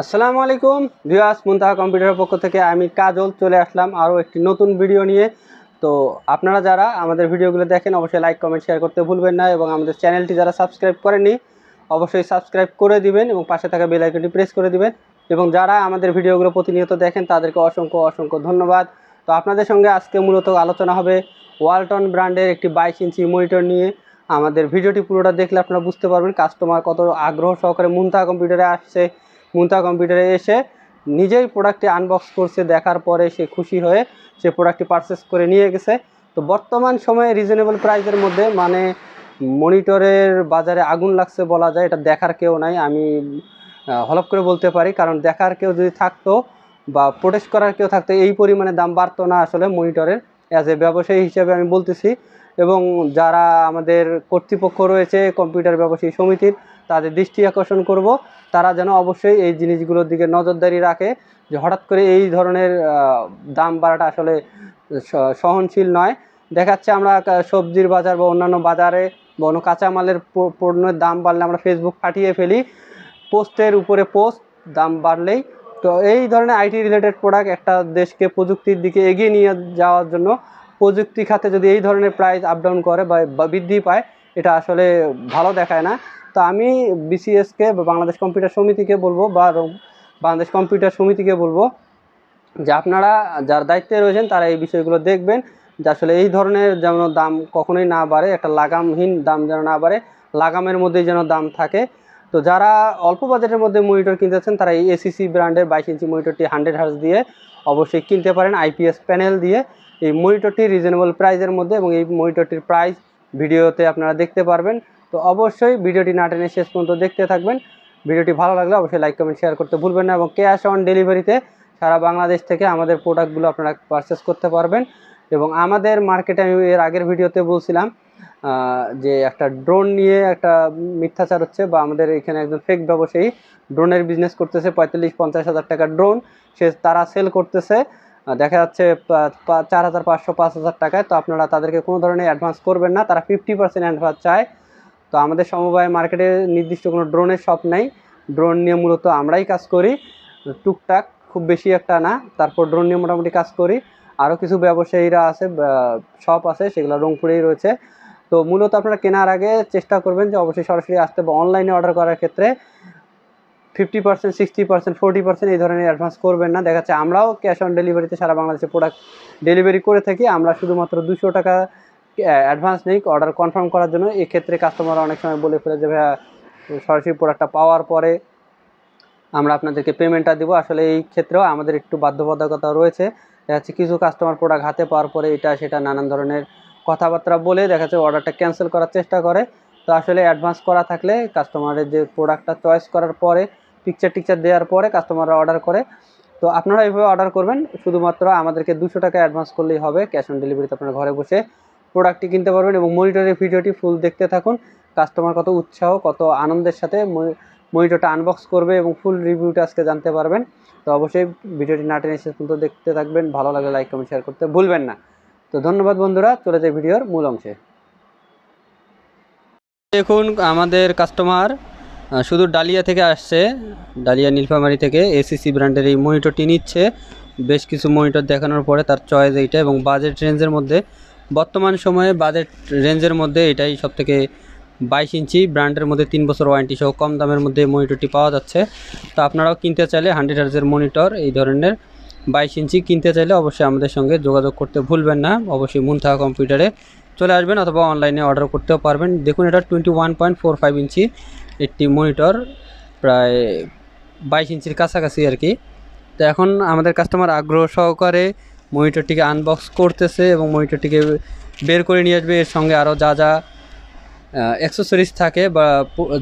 আসসালামু আলাইকুম ভিউয়ার্স, মুনতাহা কম্পিউটারের পক্ষ থেকে আমি কাজল চলে আসলাম আরও একটি নতুন ভিডিও নিয়ে। তো আপনারা যারা আমাদের ভিডিওগুলো দেখেন, অবশ্যই লাইক কমেন্ট শেয়ার করতে ভুলবেন না এবং আমাদের চ্যানেলটি যারা সাবস্ক্রাইব করেনি অবশ্যই সাবস্ক্রাইব করে দিবেন এবং পাশে থাকা বেল আইকনটি প্রেস করে দিবেন। এবং যারা আমাদের ভিডিওগুলো প্রতিনিয়ত দেখেন, তাদেরকে অসংখ্য অসংখ্য ধন্যবাদ। তো আপনাদের সঙ্গে আজকে মূলত আলোচনা হবে ওয়ালটন ব্র্যান্ডের একটি বাইশ ইঞ্চি মনিটর নিয়ে। আমাদের ভিডিওটি পুরোটা দেখলে আপনারা বুঝতে পারবেন কাস্টমার কত আগ্রহ সহকারে মুনতাহা কম্পিউটারে আসছে। মুনতা কম্পিউটারে এসে নিজেই প্রোডাক্টটি আনবক্স করছে, দেখার পরে সে খুশি হয়ে সে প্রোডাক্টটি পারচেস করে নিয়ে গেছে। তো বর্তমান সময়ে রিজনেবল প্রাইসের মধ্যে মানে মনিটরের বাজারে আগুন লাগছে বলা যায়, এটা দেখার কেউ নাই। আমি হলপ করে বলতে পারি, কারণ দেখার কেউ যদি থাকতো বা প্রোটেস্ট করার কেউ থাকতো, এই পরিমাণে দাম বাড়তো না আসলে মনিটরের। অ্যাজ এ ব্যবসায়ী হিসেবে আমি বলতেছি, এবং যারা আমাদের কর্তৃপক্ষ রয়েছে, কম্পিউটার ব্যবসায়ী সমিতির তাদের দৃষ্টি আকর্ষণ করব। তারা যেন অবশ্যই এই জিনিসগুলোর দিকে নজরদারি রাখে যে হঠাৎ করে এই ধরনের দাম বাড়াটা আসলে সহনশীল নয়। দেখাচ্ছে আমরা সবজির বাজার বা অন্যান্য বাজারে বা অন্য কাঁচামালের পণ্যের দাম বাড়লে আমরা ফেসবুক ফাটিয়ে ফেলি। পোস্টের উপরে পোস্ট, দাম বাড়লেই। তো এই ধরনের আইটি রিলেটেড প্রোডাক্ট একটা দেশকে প্রযুক্তির দিকে এগিয়ে নিয়ে যাওয়ার জন্য প্রযুক্তি খাতে যদি এই ধরনের প্রাইস আপ ডাউন করে বা বৃদ্ধি পায়, এটা আসলে ভালো দেখায় না। তো আমি বিসিএসকে বা বাংলাদেশ কম্পিউটার সমিতিকে বলব বা বাংলাদেশ কম্পিউটার সমিতিকে বলব যে আপনারা যার দায়িত্বে রয়েছেন তারা এই বিষয়গুলো দেখবেন যে আসলে এই ধরনের যেন দাম কখনোই না বাড়ে, একটা লাগামহীন দাম যেন না বাড়ে, লাগামের মধ্যেই যেন দাম থাকে। তো যারা অল্প বাজেটের মধ্যে মনিটর কিনতেছেন তারা এই এসিসি ব্র্যান্ডের বাইশ ইঞ্চি মনিটরটি হান্ড্রেড হার্স দিয়ে অবশ্যই কিনতে পারেন আইপিএস প্যানেল দিয়ে। এই মনিটরটি রিজনেবল প্রাইজের মধ্যে এবং এই মনিটরটির প্রাইস ভিডিওতে আপনারা দেখতে পারবেন। তো অবশ্যই ভিডিওটি না টেনে শেষ পর্যন্ত দেখতে থাকবেন। ভিডিওটি ভালো লাগলে অবশ্যই লাইক কমেন্ট শেয়ার করতে ভুলবেন না এবং ক্যাশ অন ডেলিভারিতে সারা বাংলাদেশ থেকে আমাদের প্রোডাক্টগুলো আপনারা পারচেস করতে পারবেন। এবং আমাদের মার্কেটে আমি এর আগের ভিডিওতে বলছিলাম যে একটা ড্রোন নিয়ে একটা মিথ্যাচার হচ্ছে বা আমাদের এখানে একজন ফেক ব্যবসায়ী ড্রোনের বিজনেস করতেছে পঁয়তাল্লিশ, পঞ্চাশ হাজার টাকার ড্রোন সে তারা সেল করতেছে দেখা যাচ্ছে চার হাজার পাঁচশো, পাঁচ হাজার টাকায়। তো আপনারা তাদেরকে কোনো ধরনের অ্যাডভান্স করবেন না, তারা ফিফটি পার্সেন্ট অ্যাডভান্স চায়। তো আমাদের সমবায় মার্কেটে নির্দিষ্ট কোনো ড্রোনের শপ নেই। ড্রোন নিয়ে মূলত আমরাই কাজ করি। টুকটাক খুব বেশি একটা না, তারপর ড্রোন নিয়ে মোটামুটি কাজ করি। আরও কিছু ব্যবসায়ীরা আছে শপ আছে, সেগুলো রংপুরেই রয়েছে। তো মূলত আপনারা কেনার আগে চেষ্টা করবেন যে অবশ্যই সরাসরি আসতে বা অনলাইনে অর্ডার করার ক্ষেত্রে fifty percent, sixty percent, forty percent এই ধরনের অ্যাডভান্স করবেন না। দেখা যাচ্ছে আমরাও ক্যাশ অন ডেলিভারিতে সারা বাংলাদেশে প্রোডাক্ট ডেলিভারি করে থাকি। আমরা শুধুমাত্র দুশো টাকা অ্যাডভান্স নেই অর্ডার কনফার্ম করার জন্য। এক্ষেত্রে কাস্টমার অনেক সময় বলে ফেলে যে, ভাইয়া, সরাসরি প্রোডাক্টটা পাওয়ার পরে আমরা আপনাদেরকে পেমেন্টটা দিব। আসলে এই ক্ষেত্রেও আমাদের একটু বাধ্যবাধকতা রয়েছে। দেখা যাচ্ছে কিছু কাস্টমার প্রোডাক্ট হাতে পাওয়ার পরে এটা, সেটা নানান ধরনের কথাবার্তা বলে দেখা যাচ্ছে অর্ডারটা ক্যান্সেল করার চেষ্টা করে। তো আসলে অ্যাডভান্স করা থাকলে কাস্টমারের যে প্রোডাক্টটা চয়েস করার পরে পিকচার টিকচার দেওয়ার পরে কাস্টমাররা অর্ডার করে। তো আপনারা এইভাবে অর্ডার করবেন। শুধুমাত্র আমাদেরকে দুশো টাকা অ্যাডভান্স করলেই হবে। ক্যাশ অন ডেলিভারিতে আপনারা ঘরে বসে প্রোডাক্টটি কিনতে পারবেন এবং মনিটরের ভিডিওটি ফুল দেখতে থাকুন। কাস্টমার কত উৎসাহ, কত আনন্দের সাথে মনিটরটা আনবক্স করবে এবং ফুল রিভিউটা আজকে জানতে পারবেন। তো অবশ্যই ভিডিওটি না টেনে শেষ পর্যন্ত দেখতে থাকবেন। ভালো লাগলে লাইক কমেন্ট শেয়ার করতে ভুলবেন না। তো ধন্যবাদ বন্ধুরা, চলে যায় ভিডিওর মূল অংশে। দেখুন, আমাদের কাস্টমার শুধু ডালিয়া থেকে আসছে। ডালিয়া নীলফামারি থেকে এসিসি ব্র্যান্ডের এই মনিটরটি নিচ্ছে। বেশ কিছু মনিটর দেখানোর পরে তার চয়েস এইটা এবং বাজেট রেঞ্জের মধ্যে বর্তমান সময়ে বাজেট রেঞ্জের মধ্যে এটাই সবথেকে বাইশ ইঞ্চি ব্র্যান্ডের মধ্যে তিন বছর ওয়ারেন্টি সহ কম দামের মধ্যে মনিটরটি পাওয়া যাচ্ছে। তো আপনারাও কিনতে চাইলে হান্ড্রেড হার্জের মনিটর এই ধরনের বাইশ ইঞ্চি কিনতে চাইলে অবশ্যই আমাদের সঙ্গে যোগাযোগ করতে ভুলবেন না। অবশ্যই মুনথা কম্পিউটারে চলে আসবেন অথবা অনলাইনে অর্ডার করতেও পারবেন। দেখুন, এটা twenty one point four five inch একটি মনিটর প্রায় বাইশ ইঞ্চির কাছাকাছি আর কি। তো এখন আমাদের কাস্টমার আগ্রহ সহকারে মনিটরটিকে আনবক্স করতেছে এবং মনিটরটিকে বের করে নিয়ে আসবে। এর সঙ্গে আরও যা যা অ্যাক্সেসরিজ থাকে বা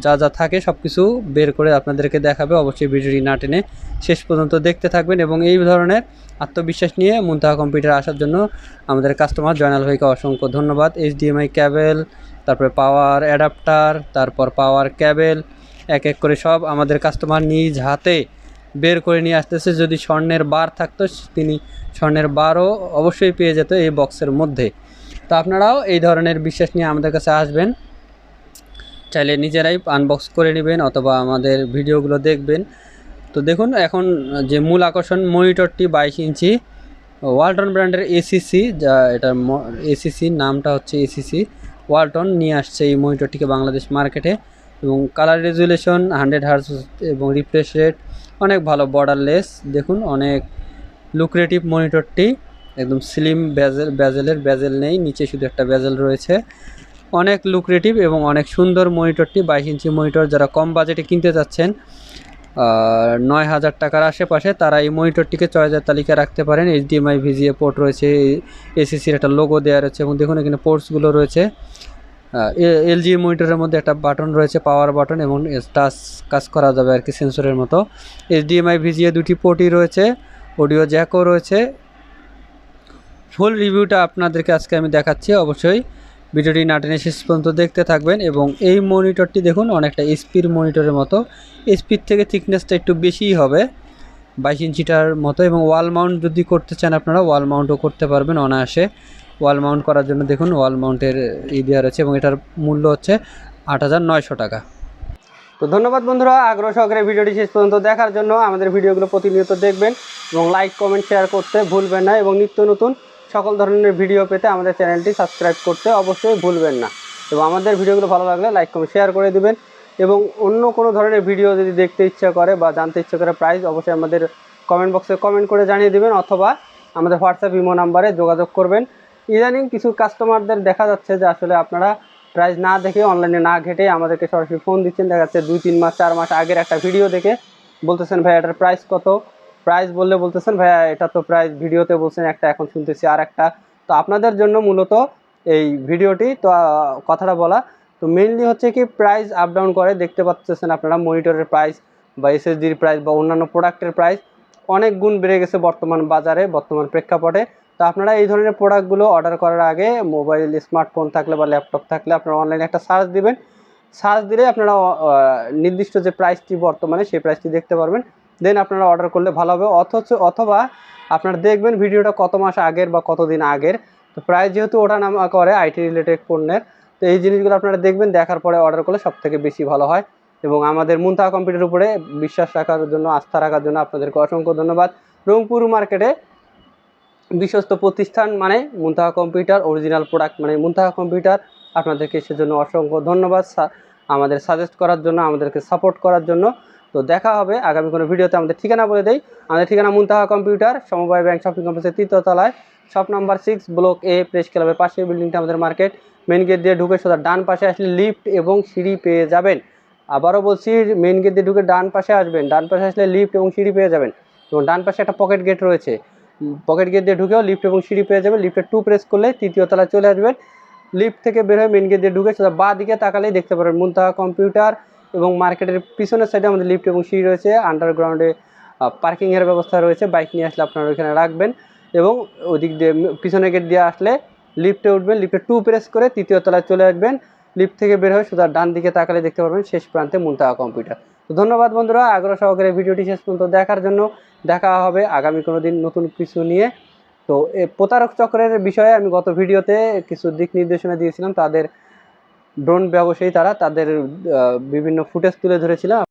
যা যা থাকে সব কিছু বের করে আপনাদেরকে দেখাবে। অবশ্যই ভিডিওটি না টেনে শেষ পর্যন্ত দেখতে থাকবেন এবং এই ধরনের আত্মবিশ্বাস নিয়ে মুনতাহা কম্পিউটার আসার জন্য আমাদের কাস্টমার জয়নাল ভাইকে অসংখ্য ধন্যবাদ। এইচডিএমআই ক্যাবেল তারপরে পাওয়ার অ্যাডাপ্টার তারপর পাওয়ার ক্যাবেল এক এক করে সব আমাদের কাস্টমার নিজ হাতে বের করে নিয়ে আসতেছে। যদি স্বর্ণের বার থাকতো, তিনি স্বর্ণের বারও অবশ্যই পেয়ে যেত এই বক্সের মধ্যে। তো আপনারাও এই ধরনের বিশ্বাস নিয়ে আমাদের কাছে আসবেন। চাইলে নিজেরাই আনবক্স করে নেবেন অথবা আমাদের ভিডিওগুলো দেখবেন। তো দেখুন, এখন যে মূল আকর্ষণ মনিটরটি বাইশ ইঞ্চি ওয়ালটন ব্র্যান্ডের এসিসি, যা এটার এসিসি নামটা হচ্ছে এসিসি, ওয়ালটন নিয়ে আসছে এই মনিটরটিকে বাংলাদেশ মার্কেটে। এবং কালার রেজুলেশন হান্ড্রেড হার্স এবং রিফ্রেশ রেট অনেক ভালো বর্ডারলেস দেখুন অনেক লুক্রেটিভ মনিটরটি একদম স্লিম ব্যাজেল ব্যাজেলের ব্যাজেল নেই, নিচে শুধু একটা ব্যাজেল রয়েছে। অনেক লুক্রেটিভ এবং অনেক সুন্দর মনিটরটি বাইশ ইঞ্চি মনিটর যারা কম বাজেটে কিনতে চাচ্ছেন নয় হাজার টাকার আশেপাশে তারা এই মনিটরটিকে চয়েসের তালিকায় রাখতে পারেন। এইচডিএমআই ভিজিএ পোর্ট রয়েছে এসিসির একটা লোগো দেওয়া রয়েছে এবং দেখুন এখানে পোর্টসগুলো রয়েছে। এলজি মনিটরের মধ্যে একটা বাটন রয়েছে পাওয়ার বাটন এবং টাচ কাজ করা যাবে আর কি সেন্সরের মতো। এইচডিএমআই ভিজিএ দুটি পোর্টই রয়েছে অডিও জ্যাকও রয়েছে। ফুল রিভিউটা আপনাদেরকে আজকে আমি দেখাচ্ছি, অবশ্যই ভিডিওটি না টেনে শেষ পর্যন্ত দেখতে থাকবেন, এবং এই মনিটরটি দেখুন, অনেকটা এসপির মনিটরের মতো। এসপির থেকে থিকনেসটা একটু বেশিই হবে, বাইশ ইঞ্চিটার মতো, এবং ওয়াল মাউন্ট যদি করতে চান আপনারা ওয়াল মাউন্টও করতে পারবেন অনায়াসে। ওয়াল মাউন্ট করার জন্য দেখুন, ওয়াল মাউন্টের ই দেওয়া রয়েছে এবং এটার মূল্য হচ্ছে আট হাজার নয়শো টাকা। তো ধন্যবাদ বন্ধুরা, আগ্রহ সহকারে ভিডিওটি শেষ পর্যন্ত দেখার জন্য। আমাদের ভিডিওগুলো প্রতিনিয়ত দেখবেন এবং লাইক কমেন্ট শেয়ার করতে ভুলবেন না এবং নিত্য নতুন সকল ধরনের ভিডিও পেতে আমাদের চ্যানেলটি সাবস্ক্রাইব করতে অবশ্যই ভুলবেন না। এবং আমাদের ভিডিওগুলো ভালো লাগলে লাইক কমেন্ট শেয়ার করে দিবেন এবং অন্য কোনো ধরনের ভিডিও যদি দেখতে ইচ্ছা করে বা জানতে ইচ্ছা করে প্রাইস অবশ্যই আমাদের কমেন্ট বক্সে কমেন্ট করে জানিয়ে দেবেন অথবা আমাদের হোয়াটসঅ্যাপ ইমো নাম্বারে যোগাযোগ করবেন। ইদানিং কিছু কাস্টমারদের দেখা যাচ্ছে যে আসলে আপনারা প্রাইস না দেখে অনলাইনে না ঘেটে আমাদেরকে সরাসরি ফোন দিচ্ছেন। দেখা যাচ্ছে দুই, তিন মাস, চার মাস আগের একটা ভিডিও দেখে বলতেছেন ভাই এটার প্রাইস কত? প্রাইস বললে বলতেছেন, ভাইয়া, এটা তো প্রাইস ভিডিওতে বলছেন, একটা এখন শুনতেছি আর একটা। তো আপনাদের জন্য মূলত এই ভিডিওটি তো কথাটা বলা। তো মেইনলি হচ্ছে কি প্রাইস আপ ডাউন করে দেখতে পাচ্ছেন আপনারা মনিটরের প্রাইস বা এসএসডির প্রাইস বা অন্যান্য প্রোডাক্টের প্রাইস অনেক গুণ বেড়ে গেছে বর্তমান বাজারে, বর্তমান প্রেক্ষাপটে। তো আপনারা এই ধরনের প্রোডাক্টগুলো অর্ডার করার আগে মোবাইল স্মার্টফোন থাকলে বা ল্যাপটপ থাকলে আপনারা অনলাইনে একটা সার্চ দিবেন। সার্চ দিলে আপনারা নির্দিষ্ট যে প্রাইসটি বর্তমানে সেই প্রাইসটি দেখতে পারবেন। দেন আপনারা অর্ডার করলে ভালো হবে। অথচ, অথবা আপনারা দেখবেন ভিডিওটা কত মাস আগের বা কতদিন আগের। তো প্রাইস যেহেতু ওঠা নামা করে আইটি রিলেটেড পণ্যের, তো এই জিনিসগুলো আপনারা দেখবেন, দেখার পরে অর্ডার করলে সব থেকে বেশি ভালো হয়। এবং আমাদের মুন্তাহা কম্পিউটার উপরে বিশ্বাস রাখার জন্য, আস্থা রাখার জন্য আপনাদেরকে অসংখ্য ধন্যবাদ। রংপুর মার্কেটে বিশ্বস্ত প্রতিষ্ঠান মানে মুন্তাহা কম্পিউটার অরিজিনাল প্রোডাক্ট মানে মুন্তাহা কম্পিউটার। আপনাদেরকে সেজন্য অসংখ্য ধন্যবাদ আমাদের সাজেস্ট করার জন্য, আমাদেরকে সাপোর্ট করার জন্য। তো দেখা হবে আগামী কোনো ভিডিওতে। আমাদের ঠিকানা বলে দেই। আমাদের ঠিকানা মুন্তাহা কম্পিউটার, সমবায় ব্যাংক শপিং কমপ্লেক্সের তৃতীয় তলায়। Shop number six block A press ক্লাবের পাশে বিল্ডিংটা আমাদের মার্কেট মেন গেট দিয়ে ঢুকে সোজা ডান পাশে আসলে লিফট এবং সিঁড়ি পেয়ে যাবেন। আবারও বলছি মেন গেট দিয়ে ঢুকে ডান পাশে আসবেন। ডান পাশে আসলে লিফট এবং সিঁড়ি পেয়ে যাবেন। এবং ডান পাশে একটা পকেট গেট রয়েছে। পকেট গেট দিয়ে ঢুকেও লিফট এবং সিঁড়ি পেয়ে যাবেন। লিফটের টু প্রেস করলে তৃতীয় তলায় চলে আসবেন। লিফট থেকে বের হয়ে মেন গেট দিয়ে ঢুকে সোজা বা দিকে তাকালেই দেখতে পারেন মুন্তাহা কম্পিউটার এবং মার্কেটের পিছনের সাইডে আমাদের লিফট এবং সিঁড়ি রয়েছে। আন্ডারগ্রাউন্ডে পার্কিংয়ের ব্যবস্থা রয়েছে। বাইক নিয়ে আসলে আপনারা ওইখানে রাখবেন এবং ওদিক দিয়ে পিছনের গেট দিয়ে আসলে লিফটে উঠবেন। লিফটে টু প্রেস করে তৃতীয় তলায় চলে আসবেন। লিফট থেকে বের হয়ে শুধু ডান দিকে তাকালে দেখতে পারবেন শেষ প্রান্তে মুন্তাহা কম্পিউটার তো ধন্যবাদ বন্ধুরা, আগ্রহ সহকারে ভিডিওটি শেষ পর্যন্ত দেখার জন্য দেখা হবে আগামী কোনো দিন নতুন কিছু নিয়ে। তো এ প্রতারক চক্রের বিষয়ে আমি গত ভিডিওতে কিছু দিক নির্দেশনা দিয়েছিলাম, তাদের ড্রোন ব্যবসায়ী তারা তাদের বিভিন্ন ফুটেজ তুলে ধরেছিলাম